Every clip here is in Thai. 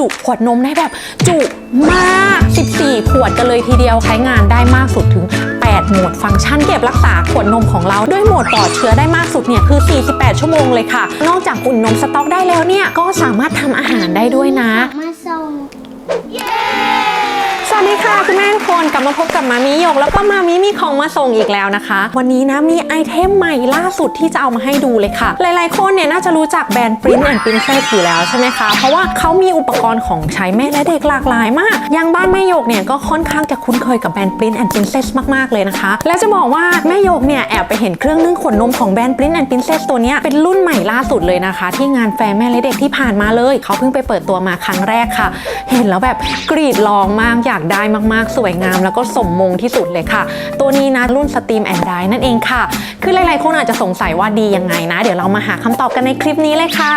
จุขวดนมได้แบบจุมาก 14 ขวดกันเลยทีเดียวใช้งานได้มากสุดถึง 8 โหมดฟังก์ชันเก็บรักษาขวดนมของเรา ด้วยโหมดปลอดเชื้อได้มากสุดเนี่ยคือ 48 ชั่วโมงเลยค่ะ นอกจากอุ่นนมสต๊อกได้แล้วเนี่ยก็สามารถทำอาหารได้ด้วยนะ มาส่ง ดีค่ะคุณแม่ทุกคนกลับมาพบกับมามิยก แล้วก็มามิมีของมาส่งอีกแล้วนะคะ วันนี้นะมีไอเทมใหม่ล่าสุดที่จะเอามาให้ดูเลยค่ะ หลายๆ คนเนี่ยน่าจะรู้จักแบรนด์ Print and Princess อยู่แล้วใช่ไหมคะ เพราะว่าเขามีอุปกรณ์ของใช้แม่และเด็กหลากหลายมาก อยังบ้านแม่ยกเนี่ยก็ค่อนข้างจะคุ้นเคยกับแบรนด์ Print and Princess มากๆเลยนะคะ และจะบอกว่าแม่ยกเนี่ยแอบไปเห็นเครื่องนึ่งขวดนมของแบรนด์ Print and Princess ตัวนี้เป็นรุ่นใหม่ล่าสุดเลยนะคะ ที่งานแฟร์แม่และเด็กที่ผ่านมาเลยเขาเพิ่งไปเปิดตัวมาครั้งแรกค่ะ เห็นแล้วแบบกรีดลองมากอยากได้มากๆ สวยงามแล้วก็สมมงที่สุดเลยค่ะ ตัวนี้นะรุ่น Steam and Dye นั่นเองค่ะ คือหลายๆคนอาจจะสงสัยว่าดียังไงนะ เดี๋ยวเรามาหาคำตอบกันในคลิปนี้เลยค่ะ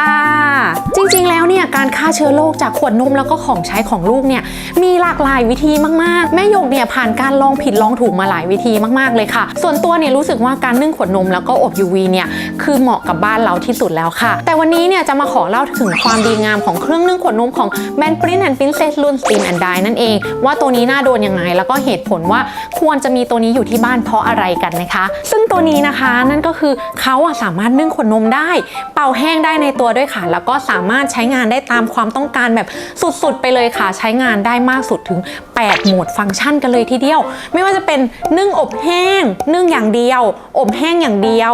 จริงๆแล้วเนี่ยการฆ่าเชื้อโรคจากขวดนมแล้วก็ของใช้ของลูกเนี่ยมีหลากหลายวิธีมากๆ แม่ยกเนี่ยผ่านการลองผิดลองถูกมาหลายวิธีมากๆเลยค่ะ ส่วนตัวเนี่ยรู้สึกว่าการนึ่งขวดนมแล้วก็อบ UV เนี่ยคือเหมาะกับบ้านเราที่สุดแล้วค่ะ แต่วันนี้เนี่ยจะมาขอเล่าถึงความดีงามของเครื่องนึ่งขวดนมของแบรนด์ Print and Princess รุ่น Steam and Dye นั่นเองว่าตัวนี้น่าโดนยังไง แล้วก็เหตุผลว่าควรจะมีตัวนี้อยู่ที่บ้านเพราะอะไรกันนะคะ ซึ่งตัวนี้นะคะนั่นก็คือเขาสามารถนึ่งขวดนมได้ เป่าแห้งได้ในตัวด้วยค่ะ แล้วก็สามารถใช้งานได้ตามความต้องการแบบสุดๆ ไปเลยค่ะ ใช้งานได้มากสุดถึง 8 โหมดฟังก์ชันกันเลยทีเดียว ไม่ว่าจะเป็นนึ่งอบแห้ง นึ่งอย่างเดียว อบแห้งอย่างเดียว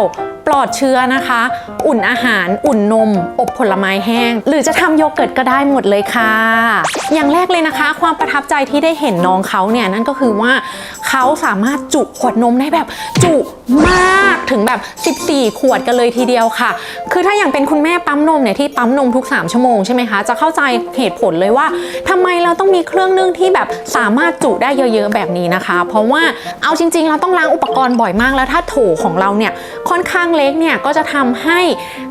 ลอดเชื้อนะคะ อุ่นอาหาร อุ่นนม อบผลไม้แห้ง หรือจะทำโยเกิร์ตก็ได้หมดเลยค่ะ อย่างแรกเลยนะคะ ความประทับใจที่ได้เห็นน้องเขาเนี่ยนั่นก็คือว่าเขาสามารถจุขวดนมได้แบบจุมากถึง แบบ 14 ขวดกันเลยทีเดียวค่ะ คือถ้าอย่างเป็นคุณแม่ปั๊มนมเนี่ยที่ปั๊มนมทุก 3 ชั่วโมงใช่ไหมคะ จะเข้าใจเหตุผลเลยว่าทำไมเราต้องมีเครื่องนึ่งที่แบบสามารถจุได้เยอะๆแบบนี้นะคะ เพราะว่าเอาจริง ๆ เราต้องล้างอุปกรณ์บ่อยมากแล้วถ้าโถของเราเนี่ยค่อนข้างเล็กเนี่ยก็จะทำให้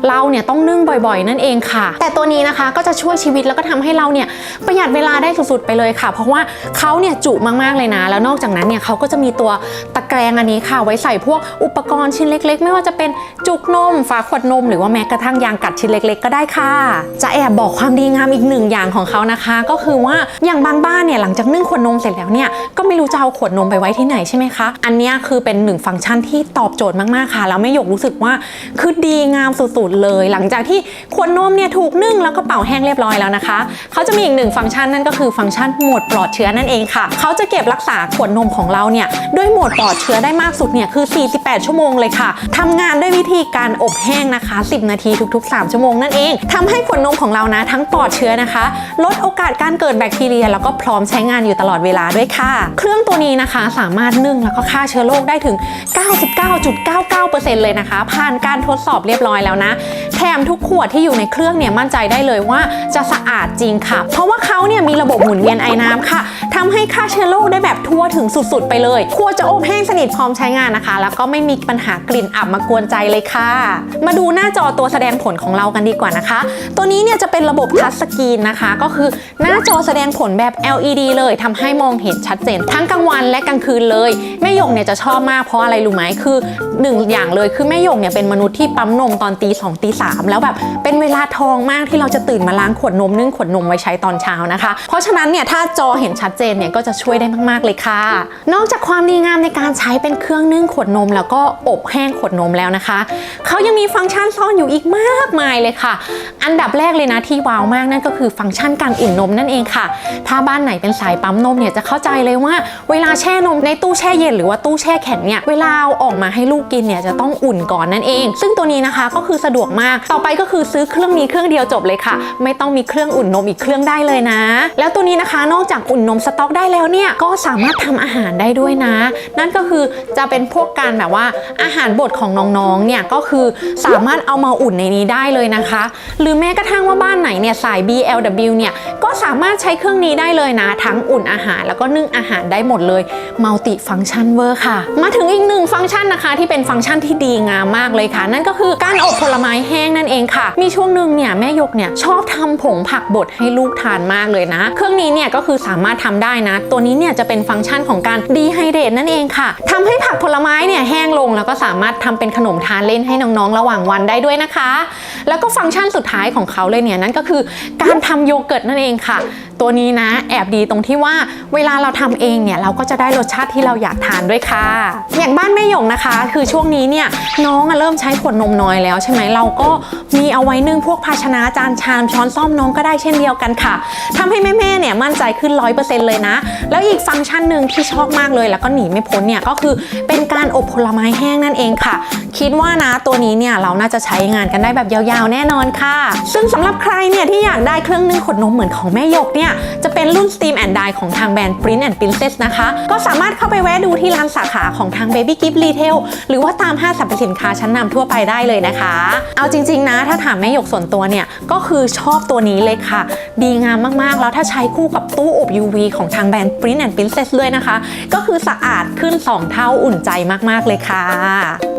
เราเนี่ยต้องนึ่งบ่อยๆ นั่นเองค่ะ แต่ตัวนี้นะคะก็จะช่วยชีวิตแล้วก็ทำให้เราเนี่ยประหยัดเวลาได้สุดๆไปเลยค่ะ เพราะว่าเขาเนี่ยจุมากๆเลยนะ แล้วนอกจากนั้นเนี่ยเขาก็จะมีตัวตะแกรงอันนี้ค่ะ ไว้ใส่พวกอุปกรณ์ชิ้นเล็กๆ ไม่ว่าจะเป็นจุกนมฝาขวดนม หรือว่าแม้กระทั่งยางกัดชิ้นเล็ก ๆ ก็ได้ค่ะ จะแอบบอกความดีงามอีกหนึ่งอย่างของเขานะคะ ก็คือว่าอย่างบางบ้านเนี่ยหลังจากนึ่งขวดนมเสร็จแล้วเนี่ยก็ไม่รู้จะเอาขวดนมไปไว้ที่ไหนใช่ไหมคะ อันนี้คือเป็นหนึ่งฟังก์ชันที่ตอบโจทย์มากๆค่ะแล้วแม่หยกรู้สึกว่าคือดีงามสุดๆเลย หลังจากที่ขวดนมเนี่ยถูกนึ่งแล้วก็เป่าแห้งเรียบร้อยแล้วนะคะเขาจะมีอีกหนึ่งฟังก์ชันนั่นก็คือฟังก์ชันโหมดปลอดเชื้อนั่นเองค่ะเขาจะเก็บรักษาขวดนมของเราเนี่ยด้วยโหมดปลอดเชื้อได้มากสุดเนี่ยคือ 48 ชั่วโมงเลยค่ะทำงานด้วยวิธีการอบแห้งนะคะ 10 นาทีทุกๆ 3 ชั่วโมงนั่นเองทำให้ขวดนมของเรานะ ทั้งปลอดเชื้อนะคะ ลดโอกาสการเกิดแบคทีเรีย แล้วก็พร้อมใช้งานอยู่ตลอดเวลาด้วยค่ะ เครื่องตัวนี้นะคะสามารถนึ่งแล้วก็ฆ่าเชื้อโรคได้ถึง 99.99%เลยนะคะ ผ่านการทดสอบเรียบร้อยแล้วนะ แถมทุกขวดที่อยู่ในเครื่องเนี่ยมั่นใจได้เลยว่าจะสะอาดจริงค่ะ เพราะว่าเขาเนี่ยมีระบบหมุนเวียนไอ้น้ำค่ะทำให้ฆ่าเชื้อโรคได้แบบทั่วถึงสุดๆ ไปเลยขวดจะอบแห้งสนิทพร้อมใช้งานนะคะ แล้วก็ไม่มีปัญหากลิ่นอับมากวนใจเลยค่ะ มาดูหน้าจอตัวแสดงผลของเรากันดีกว่านะคะ ตัวนี้เนี่ยจะเป็นระบบทัชสกรีนนะคะ ก็คือหน้าจอแสดงผลแบบ LED เลยทำให้มองเห็นชัดเจน ทั้งกลางวันและกลางคืนเลยแม่ยกเนี่ยจะชอบมากเพราะอะไรรู้ไหมคือหนึ่งอย่างเลยคือแม่ยกเนี่ยเป็นมนุษย์ที่ปั๊มนมตอนตีสองตีสามแล้วแบบเป็นเวลาทองมากที่เราจะตื่นมาล้างขวดนมนึ่งขวดนมไว้ใช้ตอนเช้านะคะ เพราะฉะนั้นเนี่ยถ้าจอเห็นชัดเจนเนี่ยก็จะช่วยได้มากๆเลยค่ะ นอกจากความดีงามในการใช้เป็นเครื่องนึ่งขวดนม แล้วก็อบแห้งขวดนมแล้วนะคะ เขายังมีฟังก์ชันซ่อนอยู่อีกมากมายเลยค่ะ อันดับแรกเลยนะที่ว้าวมากนั่นก็คือฟังก์ชันการอุ่นนมนั่นเองค่ะ ถ้าบ้านไหนเป็นสายปั๊มนมเนี่ยจะเข้าใจเลยว่า เวลาแช่นมในตู้แช่เย็นหรือว่าตู้แช่แข็งเนี่ยเวลาเอาออกมาให้ลูกกินเนี่ยจะต้องอุ่นก่อนนั่นเอง ซึ่งตัวนี้นะคะก็คือสะดวกมากต่อไปก็คือซื้อเครื่องนี้เครื่องเดียวจบเลยค่ะ ไม่ต้องมีเครื่องอุ่นนมอีกเครื่องได้เลยนะ แล้วตัวนี้นะคะนอกจากอุ่นนมสต๊อกได้แล้วเนี่ยก็สามารถทำอาหารได้ด้วยนะ นั่นก็คือจะเป็นพวกการแบบว่าอาหารบดของน้องๆเนี่ยก็คือสามารถเอามาอุ่นในนี้ได้เลยนะคะ หรือแม้กระทั่งว่าบ้านไหนเนี่ยสาย BLW เนี่ยก็สามารถใช้เครื่องนี้ได้เลยนะ ทั้งอุ่นอาหารแล้วก็นึ่งอาหารได้หมดเลยมัลติฟัง c t ชันเวอร์ค่ะ มาถึงอีกหนึ่งฟังก์ชันนะคะ ที่เป็นฟังก์ชันที่ดีงามมากเลยค่ะ นั่นก็คือการอบผลไม้แห้งนั่นเองค่ะ มีช่วงหนึ่งเนี่ยแม่ยกเนี่ยชอบทำผงผักบดให้ลูกทานมากเลยนะ เครื่องนี้เนี่ยก็คือสามารถทำำได้นะ ตัวนี้เนี่ยจะเป็นฟังก์ชันของการดีไฮเดรตนั่นเองค่ะทำให้ผักผลไม้เนี่ยแห้งลงแล้วก็สามารถทำเป็นขนมทานเล่นให้น้องๆ ระหว่างวันได้ด้วยนะคะ แล้วก็ฟังก์ชันสุดท้ายของเขาเลยเนี่ยนั่นก็คือการทำโยเกิร์ตนั่นเองค่ะ ตัวนี้นะแอบดีตรงที่ว่าเวลาเราทำเองเนี่ยเราก็จะได้รสชาติที่เราอยากทานด้วยค่ะ อย่างบ้านแม่หยงนะคะ คือช่วงนี้เนี่ยน้องเริ่มใช้ขวดนมน้อยแล้วใช่ไหมเราก็มีเอาไว้นึ่งพวกภาชนะจานชามช้อนซ่อมน้องก็ได้เช่นเดียวกันค่ะทำให้แม่ๆเนี่ยมั่นใจขึ้น 100%เลยนะ แล้วอีกฟังก์ชันหนึ่งที่ชอบมากเลย แล้วก็หนีไม่พ้นเนี่ยก็คือเป็นการอบผลไม้แห้งนั่นเองค่ะ คิดว่านะตัวนี้เนี่ยเราน่าจะใช้งานกันได้แบบยาวๆ แน่นอนค่ะ ซึ่งสำหรับใครเนี่ยที่อยากได้เครื่องนึ่งขดนมเหมือนของแม่ยกเนี่ยจะเป็นรุ่น Steam and Die ของทางแบรนด์ Print and Princess นะคะ ก็สามารถเข้าไปแวะดูที่ร้านสาขาของทาง Baby Gift Retail หรือว่าตามห้างสรรพสินค้าชั้นนำทั่วไปได้เลยนะคะ เอาจริง ๆ นะ ถ้าถามแม่หยกส่วนตัวเนี่ย ก็คือชอบตัวนี้เลยค่ะ ดีงามมากๆ แล้วถ้าใช้คู่กับตู้อบ UV ของทางแบรนด์ Print and Princess ด้วยนะคะ ก็คือสะอาดขึ้น 2 เท่าอุ่นใจมากๆเลยค่ะ